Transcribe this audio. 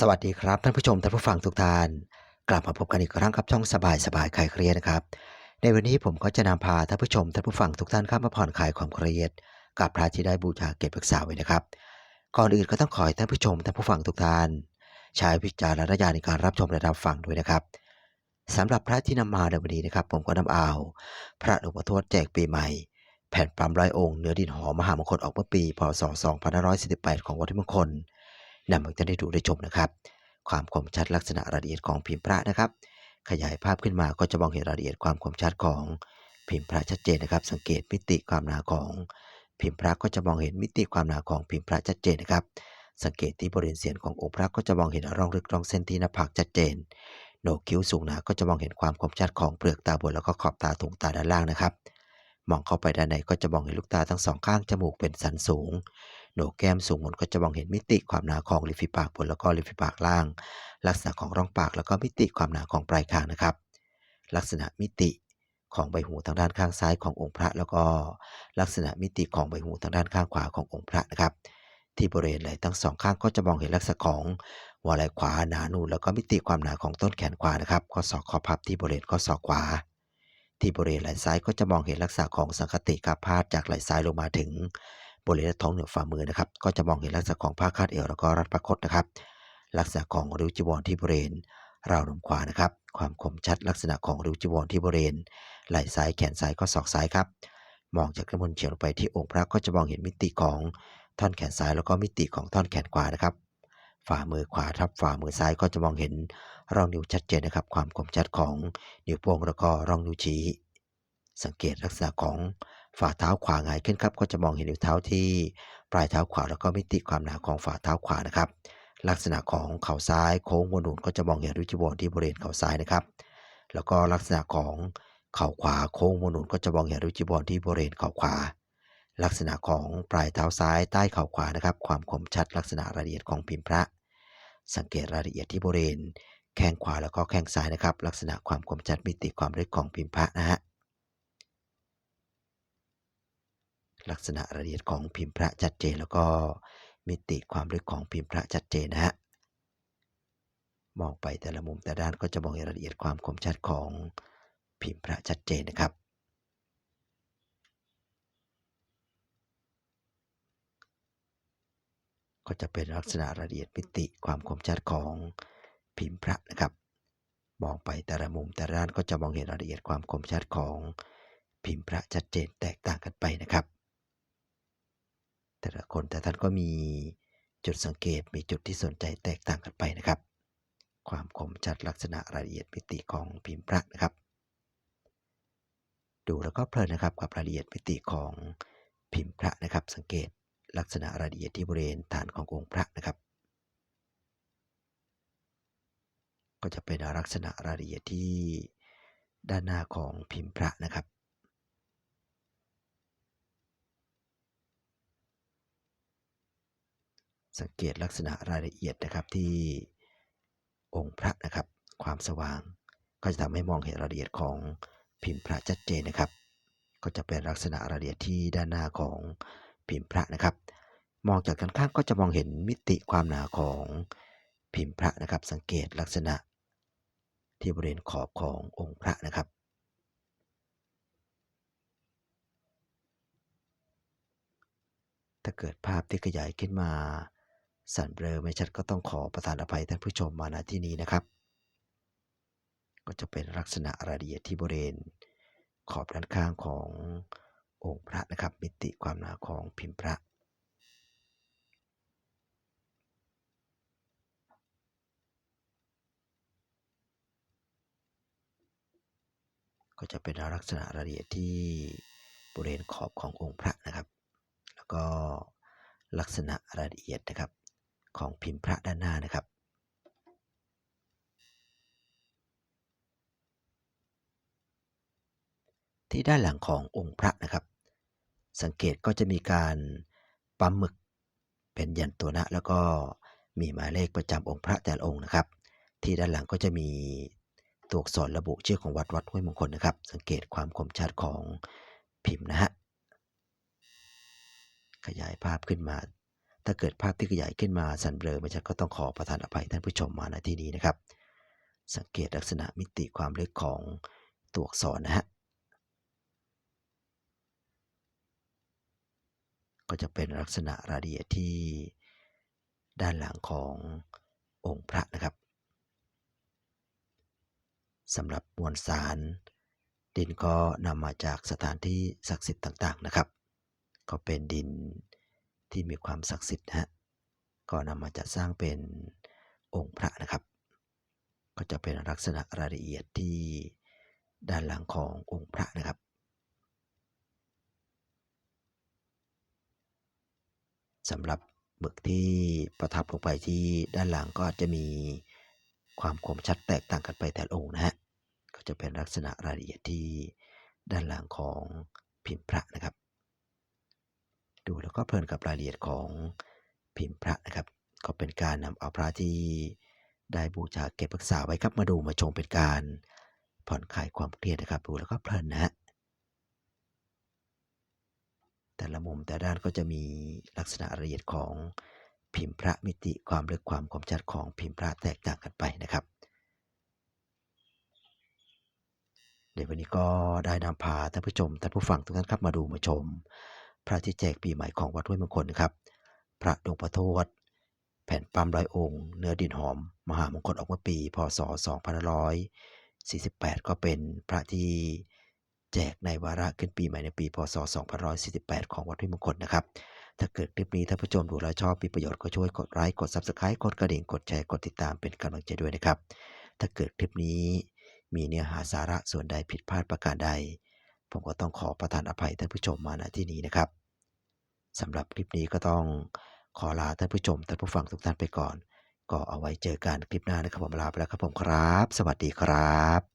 สวัสดีครับท่านผู้ชมท่านผู้ฟังทุกท่าน กลับมาพบกันอีกครั้งกับช่องสบายสบายคลายเครียดนะครับ ในวันนี้ผมก็จะนำพาท่านผู้ชมท่านผู้ฟังทุกท่านเข้ามาผ่อนคลายความเครียด กับพระที่ได้บูชาเก็บรักษาไว้นะครับ ก่อนอื่นก็ต้องขอให้ท่านผู้ชมท่านผู้ฟังทุกท่าน ใช้วิจารณญาณในการรับชมและรับฟังด้วยนะครับสำหรับพระที่นำมาในวันนี้นะครับ ผมก็นำเอาพระหลวงพ่อทวดแจกปีใหม่ แผ่นปั๊มร้อยองค์เนื้อดินหอมมหามงคลออกเมื่อปีพศ2548ของวัดที่มงคล นำมาจะได้ดูได้ชมนะครับ ความคมชัดลักษณะรายละเอียดของพิมพ์พระนะครับ ขยายภาพขึ้นมาก็จะมองเห็นรายละเอียดความคมชัดของพิมพ์พระชัดเจนนะครับ สังเกตมิติความหนาของพิมพ์พระก็จะมองเห็นมิติความหนาของพิมพ์พระชัดเจนนะครับ สังเกตที่บริเวณเสียนขององค์พระก็จะมองเห็นร่องลึกร่องเส้นที่หน้าผากชัดเจนโหนกคิ้วสูงหนาก็จะมองเห็นความคมชัดของเปลือกตาบนแล้วก็ขอบตาถุงตาด้านล่างนะครับ มองเข้าไปด้านในก็จะมองเห็นลูกตาทั้งสองข้างจมูกเป็นสันสูง โหนกแก้มสูงบนก็จะมองเห็นมิติความหนาของริมฝีปากบนแล้วก็ริมฝีปากล่าง ลักษณะของร่องปากแล้วก็มิติความหนาของปลายคางนะครับ ลักษณะมิติของใบหูทางด้านข้างซ้ายขององค์พระ แล้วก็ลักษณะมิติของใบหูทางด้านข้างขวาขององค์พระนะครับ ที่บริเวณไหล่ทั้งสองข้างก็จะมองเห็นลักษณะของหัวไหล่ขวาหนานูนแล้วก็มิติความหนาของต้นแขนขวานะครับข้อศอกข้อพับที่บริเวณข้อศอกขวา ที่บริเวณไหล่ซ้ายก็จะมองเห็นลักษณะของสังคติกับพาดจากไหล่ซ้ายลงมาถึง บริเวณท้องเหนือฝ่ามือนะครับ ก็จะมองเห็นลักษณะของผ้าคาดเอวแล้วก็รัดประคตนะครับ ลักษณะของริ้วจีวรที่บริเวณราวนมขวานะครับ ความคมชัดลักษณะของริ้วจีวรที่บริเวณไหล่ซ้ายแขนซ้ายก็ศอกซ้ายครับมองจากด้านบนเฉียงลงไปที่องค์พระก็จะมองเห็นมิติของท่อนแขนซ้ายแล้วก็มิติของท่อนแขนขวานะครับ ฝ่ามือขวาทับฝ่ามือซ้ายก็จะมองเห็นร่องนิ้วชัดเจนนะครับ ความคมชัดของนิ้วโป้งแล้วก็ร่องนิ้วชี้ สังเกตลักษณะของ ฝ่าเท้าขวาหงายขึ้นครับ ก็จะมองเห็นนิ้วเท้าที่ปลายเท้าขวาแล้วก็มิติความหนาของฝ่าเท้าขวานะครับ ลักษณะของเข่าซ้ายโค้งวนหนุนก็จะมองเห็นริ้วจีวรที่บริเวณเข่าซ้ายนะครับ แล้วก็ลักษณะของเข่าขวาโค้งวนหนุนก็จะมองเห็นริ้วจีวรที่บริเวณเข่าขวา ลักษณะของปลายเท้าซ้ายใต้เข่าขวานะครับ ความคมชัดลักษณะรายละเอียดของพิมพ์พระ สังเกตรายละเอียดที่บริเวณแข้งขวาแล้วก็แข้งซ้ายนะครับ ลักษณะความคมชัดมิติความลึกของพิมพ์พระนะฮะ ลักษณะรายละเอียดของพิมพ์พระชัดเจน แล้วก็มิติความลึกของพิมพ์พระชัดเจนนะฮะมองไปแต่ละมุมแต่ด้านก็จะมองเห็นรายละเอียดความคมชัดของพิมพ์พระชัดเจนนะครับ ก็จะเป็นลักษณะรายละเอียดมิติความคมชัดของพิมพ์พระนะครับ มองไปแต่ละมุมแต่ละด้านก็จะมองเห็นรายละเอียดความคมชัดของพิมพ์พระชัดเจนแตกต่างกันไปนะครับ แต่ละคนแต่ท่านก็มีจุดสังเกตมีจุดที่สนใจแตกต่างกันไปนะครับ ความคมชัดลักษณะรายละเอียดมิติของพิมพ์พระนะครับ ดูแล้วก็เพลินนะครับกับรายละเอียดมิติของพิมพ์พระนะครับ สังเกตลักษณะรายละเอียดที่บริเวณฐานขององค์พระนะครับ ก็จะเป็นลักษณะรายละเอียดที่ด้านหน้าของพิมพ์พระนะครับ สังเกตลักษณะรายละเอียดนะครับที่องค์พระนะครับความสว่าง ก็จะทำให้มองเห็นรายละเอียดของพิมพ์พระชัดเจนนะครับ ก็จะเป็นลักษณะรายละเอียดที่ด้านหน้าของพิมพ์พระนะครับ มองจากด้านข้างก็จะมองเห็นมิติความหนาของพิมพ์พระนะครับ สังเกตลักษณะที่บริเวณขอบขององค์พระนะครับถ้าเกิดภาพที่ขยายขึ้นมา สั่นเบลอไม่ชัดก็ต้องขอประทานอภัยท่านผู้ชมมาณที่นี้นะครับ ก็จะเป็นลักษณะรายละเอียดที่บริเวณขอบด้านข้างขององค์พระนะครับ มิติความหนาของพิมพ์พระก็จะเป็นลักษณะรายละเอียดที่บริเวณขอบขององค์พระนะครับ แล้วก็ลักษณะรายละเอียดนะครับ ของพิมพ์พระด้านหน้านะครับ ที่ด้านหลังขององค์พระนะครับ สังเกตก็จะมีการปั๊มหมึกเป็นยันตัวนะแล้วก็มีหมายเลขประจำองค์พระแต่ละองค์นะครับ ที่ด้านหลังก็จะมีตัวอักษรระบุชื่อของวัดวัดห้วยมงคลนะครับ สังเกตความคมชัดของพิมพ์นะฮะขยายภาพขึ้นมา ถ้าเกิดภาพที่ขยายขึ้นมาสั่นเบลอไม่ชัดก็ต้องขอประทานอภัยท่านผู้ชมมาณที่นี้นะครับ สังเกตลักษณะมิติความเล็กของตัวอักษรนะฮะก็จะเป็นลักษณะรายละเอียดที่ด้านหลังขององค์พระนะครับสำหรับมวลสาร ดินก็นำมาจากสถานที่ศักดิ์สิทธิ์ต่างๆนะครับ ก็เป็นดิน ที่มีความศักดิ์สิทธิ์นะฮะก็นำมาจัดสร้างเป็นองค์พระนะครับ ก็จะเป็นลักษณะรายละเอียดที่ด้านหลังขององค์พระนะครับ สำหรับหมึกที่ประทับลงไปที่ด้านหลังก็จจะมีความคมชัดแตกต่างกันไปแต่ละองค์นะฮะ ก็จะเป็นลักษณะรายละเอียดที่ด้านหลังของพิมพ์พระนะครับ ดูแล้วก็เพลินกับรายละเอียดของพิมพ์พระนะครับ ก็เป็นการนำเอาพระที่ได้บูชาเก็บรักษาไว้ครับมาดูมาชมเป็นการผ่อนคลายความเครียดนะครับ ดูแล้วก็เพลินนะฮะแต่ละมุมแต่ด้านก็จะมีลักษณะรายละเอียดของพิมพ์พระมิติความลึกความคมชัดของพิมพ์พระแตกต่างกันไปนะครับในวันนี้ก็ได้นำพาท่านผู้ชมท่านผู้ฟังทุกท่านครับมาดูมาชม พระที่แจกปีใหม่ของวัดห้วยมงคลนะครับ พระดวงประโทษแผ่นปั๊มร้อยองค์ เนื้อดินหอม มหามงคลออกเมื่อปี พศ 2548 ก็เป็นพระที่แจกในวาระขึ้นปีใหม่ในปี พศ 2548 ของวัดห้วยมงคลนะครับ ถ้าเกิดคลิปนี้ท่านผู้ชมดูแล้วชอบมีประโยชน์ก็ช่วยกดไลค์กด Subscribe กดกระดิ่งกดแชร์กดติดตามเป็นกำลังใจด้วยนะครับ ถ้าเกิดคลิปนี้มีเนื้อหาสาระส่วนใดผิดพลาดประการใด ผมก็ต้องขอประทานอภัยท่านผู้ชมมาณที่นี้นะครับสำหรับคลิปนี้ก็ต้องขอลาท่านผู้ชมท่านผู้ฟังทุกท่านไปก่อน ก็เอาไว้เจอกันคลิปหน้านะครับผมลาไปแล้วครับผมครับ สวัสดีครับ